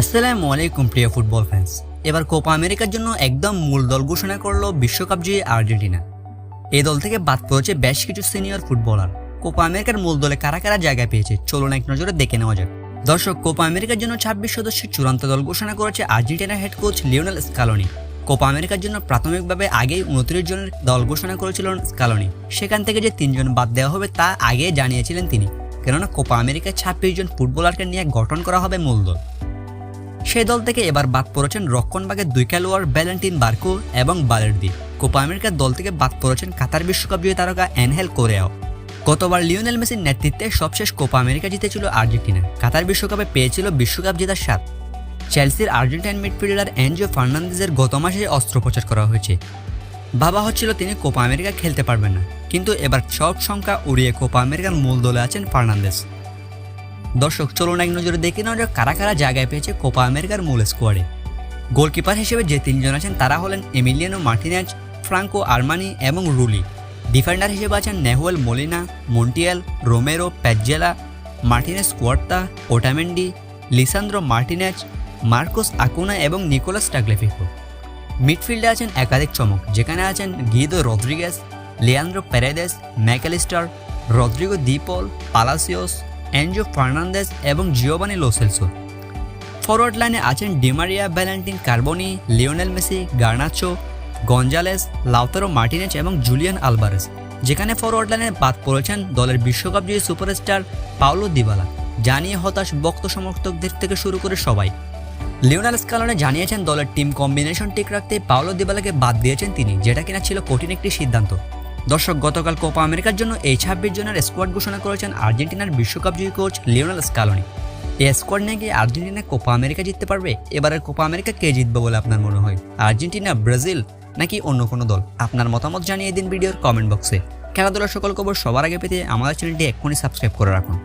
আসসালামু আলাইকুম প্রিয় ফুটবল ফ্যান্স এবার কোপা আমেরিকার জন্য একদম মূল দল ঘোষণা করল বিশ্বকাপ জয়ী আর্জেন্টিনা। এই দল থেকে বাদ পড়েছে বেশ কিছু সিনিয়র ফুটবলার কোপা আমেরিকার মূল দলে কারা কারা জায়গা পেয়েছে, চলুন এক নজরে দেখে নেওয়া যাক। দর্শক কোপা আমেরিকার জন্য ছাব্বিশ সদস্যের চূড়ান্ত দল ঘোষণা করেছে আর্জেন্টিনার head coach Lionel Scaloni Copa আমেরিকার জন্য প্রাথমিকভাবে আগেই উনত্রিশ জনের দল ঘোষণা করেছিলেন স্কালোনি সেখান থেকে যে তিনজন বাদ দেওয়া হবে তা আগে জানিয়েছিলেন তিনি। কেননা কোপা আমেরিকায় ছাব্বিশ জন ফুটবলারকে নিয়ে গঠন করা হবে মূল দল। সেই দল থেকে এবার বাদ পড়েছেন রক্ষণবাগের দুই খেলোয়াড় ভ্যালেন্টিন বার্কো এবং বালেরদি। কোপা আমেরিকার দল থেকে বাদ পড়েছেন কাতার বিশ্বকাপ জয়ী তারকা অ্যানহেল কোরেয়াও গতবার লিওনেল মেসির নেতৃত্বে সবশেষ কোপা আমেরিকা জিতেছিল আর্জেন্টিনা। কাতার বিশ্বকাপে পেয়েছিল বিশ্বকাপ জেতার স্বাদ। চেলসির আর্জেন্টাইন মিডফিল্ডার এনজিও ফার্নান্দেজের গত মাসে অস্ত্রোপচার করা হয়েছে। ভাবা হচ্ছিল তিনি কোপা আমেরিকা খেলতে পারবেন না, কিন্তু এবার সব সংখ্যা উড়িয়ে কোপা আমেরিকার মূল দলে আছেন ফার্নান্দেজ। দর্শক, চলুন এক নজরে দেখে নেওয়া যাক কারা কারা জায়গায় পেয়েছে কোপা আমেরিকার মূল স্কোয়াডে গোলকিপার হিসেবে যে তিনজন আছেন, তারা হলেন এমিলিয়ানো মার্টিনেজ, ফ্রাঙ্কো আরমানি এবং রুলি। ডিফেন্ডার হিসেবে আছেন Nahuel Molina, Montiel, Romero Pezzella Martinez Quarta, Otamendi, Lisandro Martinez, Marcos Acuna এবং নিকোলাস টাগলেফিকো। মিডফিল্ডে আছেন একাধিক চমক, যেখানে আছেন Guido Rodriguez, Leandro Paredes Mac Allister, Rodrigo De Paul Palacios Enzo Fernandez এবং জিওবানি লোসেলসো ফরওয়ার্ড লাইনে আছেন Di Maria Valentin Carboni Lionel Messi Garnacho Gonzalez Lautaro Martinez এবং জুলিয়ান আলবারেস যেখানে ফরওয়ার্ড লাইনে বাদ পড়েছেন দলের বিশ্বকাপ জয়ী সুপারস্টার পাওলো দিবালা জানিয়ে হতাশ বক্ত সমর্থকদের থেকে শুরু করে সবাই। লিওনাল স্কালনে জানিয়েছেন দলের টিম কম্বিনেশন ঠিক রাখতে পাওলো দিবালাকে বাদ দিয়েছেন তিনি, যেটা কিনা ছিল কঠিন একটি সিদ্ধান্ত। দর্শক, গতকাল কোপা আমেরিকার জন্য এই ছাব্বিশ জনের স্কোয়াড ঘোষণা করেছেন আর্জেন্টিনার বিশ্বকাপ জয়ী কোচ লিওনাল স্কালনি। এই স্কোয়াড নিয়ে গিয়ে আর্জেন্টিনা কোপা আমেরিকা জিততে পারবে? এবারের কোপা আমেরিকা কে জিতবে বলে আপনার মনে হয়? আর্জেন্টিনা, ব্রাজিল নাকি অন্য কোনো দল? আপনার মতামত জানিয়ে দিন ভিডিওর কমেন্ট বক্সে। খেলাধুলার সকল খবর সবার আগে পেতে আমাদের চ্যানেলটি এক্ষুনি সাবস্ক্রাইব করে রাখুন।